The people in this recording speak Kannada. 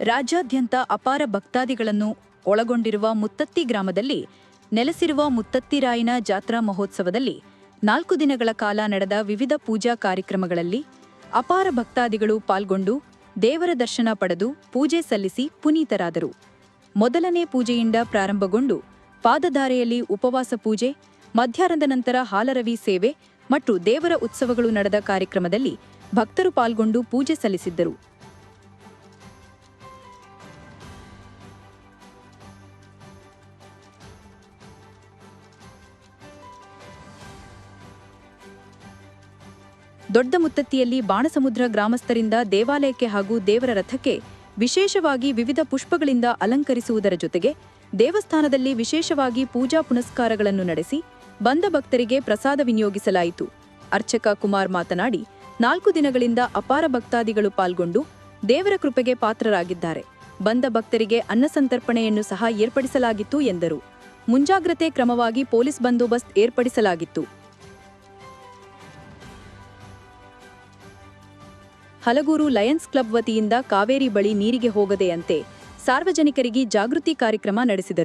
ರಾಜ್ಯಾದ್ಯಂತ ಅಪಾರ ಭಕ್ತಾದಿಗಳನ್ನು ಒಳಗೊಂಡಿರುವ ಮುತ್ತತ್ತಿ ಗ್ರಾಮದಲ್ಲಿ ನೆಲೆಸಿರುವ ಮುತ್ತತ್ತಿರಾಯನ ಜಾತ್ರಾ ಮಹೋತ್ಸವದಲ್ಲಿ ನಾಲ್ಕು ದಿನಗಳ ಕಾಲ ನಡೆದ ವಿವಿಧ ಪೂಜಾ ಕಾರ್ಯಕ್ರಮಗಳಲ್ಲಿ ಅಪಾರ ಭಕ್ತಾದಿಗಳು ಪಾಲ್ಗೊಂಡು ದೇವರ ದರ್ಶನ ಪಡೆದು ಪೂಜೆ ಸಲ್ಲಿಸಿ ಪುನೀತರಾದರು. ಮೊದಲನೇ ಪೂಜೆಯಿಂದ ಪ್ರಾರಂಭಗೊಂಡು ಪಾದಧಾರೆಯಲ್ಲಿ ಉಪವಾಸ ಪೂಜೆ, ಮಧ್ಯಾಹ್ನದ ನಂತರ ಹಾಲರವಿ ಸೇವೆ ಮತ್ತು ದೇವರ ಉತ್ಸವಗಳು ನಡೆದ ಕಾರ್ಯಕ್ರಮದಲ್ಲಿ ಭಕ್ತರು ಪಾಲ್ಗೊಂಡು ಪೂಜೆ ಸಲ್ಲಿಸಿದ್ದರು. ದೊಡ್ಡ ಮುತ್ತತ್ತಿಯಲ್ಲಿ ಬಾಣಸಮುದ್ರ ಗ್ರಾಮಸ್ಥರಿಂದ ದೇವಾಲಯಕ್ಕೆ ಹಾಗೂ ದೇವರ ರಥಕ್ಕೆ ವಿಶೇಷವಾಗಿ ವಿವಿಧ ಪುಷ್ಪಗಳಿಂದ ಅಲಂಕರಿಸುವುದರ ಜೊತೆಗೆ ದೇವಸ್ಥಾನದಲ್ಲಿ ವಿಶೇಷವಾಗಿ ಪೂಜಾ ಪುನಸ್ಕಾರಗಳನ್ನು ನಡೆಸಿ ಬಂದ ಭಕ್ತರಿಗೆ ಪ್ರಸಾದ ವಿನಿಯೋಗಿಸಲಾಯಿತು. ಅರ್ಚಕ ಕುಮಾರ್ ಮಾತನಾಡಿ, ನಾಲ್ಕು ದಿನಗಳಿಂದ ಅಪಾರ ಭಕ್ತಾದಿಗಳು ಪಾಲ್ಗೊಂಡು ದೇವರ ಕೃಪೆಗೆ ಪಾತ್ರರಾಗಿದ್ದಾರೆ. ಬಂದ ಭಕ್ತರಿಗೆ ಅನ್ನಸಂತರ್ಪಣೆಯನ್ನು ಸಹ ಏರ್ಪಡಿಸಲಾಗಿತ್ತು ಎಂದರು. ಮುಂಜಾಗ್ರತೆ ಕ್ರಮವಾಗಿ ಪೊಲೀಸ್ ಬಂದೋಬಸ್ತ್ ಏರ್ಪಡಿಸಲಾಗಿತ್ತು. ಹಲಗೂರು ಲಯನ್ಸ್ ಕ್ಲಬ್ ವತಿಯಿಂದ ಕಾವೇರಿ ಬಳಿ ನೀರಿಗೆ ಹೋಗದೆಯಂತೆ ಸಾರ್ವಜನಿಕರಿಗೆ ಜಾಗೃತಿ ಕಾರ್ಯಕ್ರಮ ನಡೆಸಿದರು.